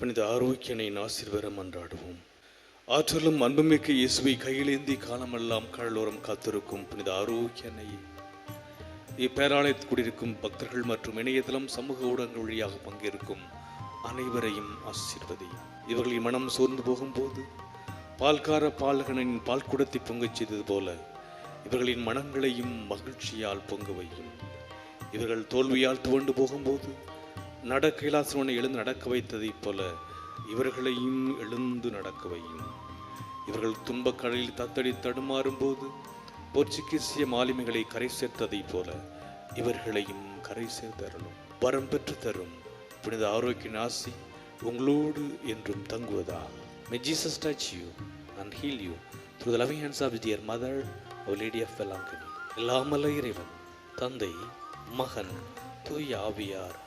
புனித ஆரோக்கியனை ஆசிர்வரம் அன்றாடுவோம். ஆற்றலும் அன்புமிக்க இயேசுவை கையிலேந்தி காலமெல்லாம் கடலோரம் காத்திருக்கும் புனித ஆரோக்கியனை. இப்பேராலயத்தில் குடியிருக்கும் பக்தர்கள் மற்றும் இணையதளம் சமூக ஊடகங்கள் வழியாக பங்கேற்கும் அனைவரையும் ஆசிர்வதி. இவர்களின் மனம் சோர்ந்து போகும்போது பால்கார பாலகனின் பால் குடத்தை பொங்கச் செய்தது போல இவர்களின் மனங்களையும் மகிழ்ச்சியால் பொங்க வையும். இவர்கள் தோல்வியால் துவண்டு போகும்போது நட கைலாசவனை எழுந்து நடக்க வைத்ததைப் போல இவர்களையும் எழுந்து நடக்க வையும். இவர்கள் துன்பக் கடலில் தத்தடி தடுமாறும் போது போர்ச்சுகீசிய மாலுமிகளை கரை சேர்த்ததைப் போல இவர்களையும் கரை சேர்த்தரலும் வரம் பெற்று தரும் புனித ஆரோக்கிய நாசி உங்களோடு என்றும் தங்குவதா? May Jesus touch you and heal you through the loving hands of his mother our lady of of எல்லாமல்ல இறைவன் தந்தை மகன் தூய் ஆவியார்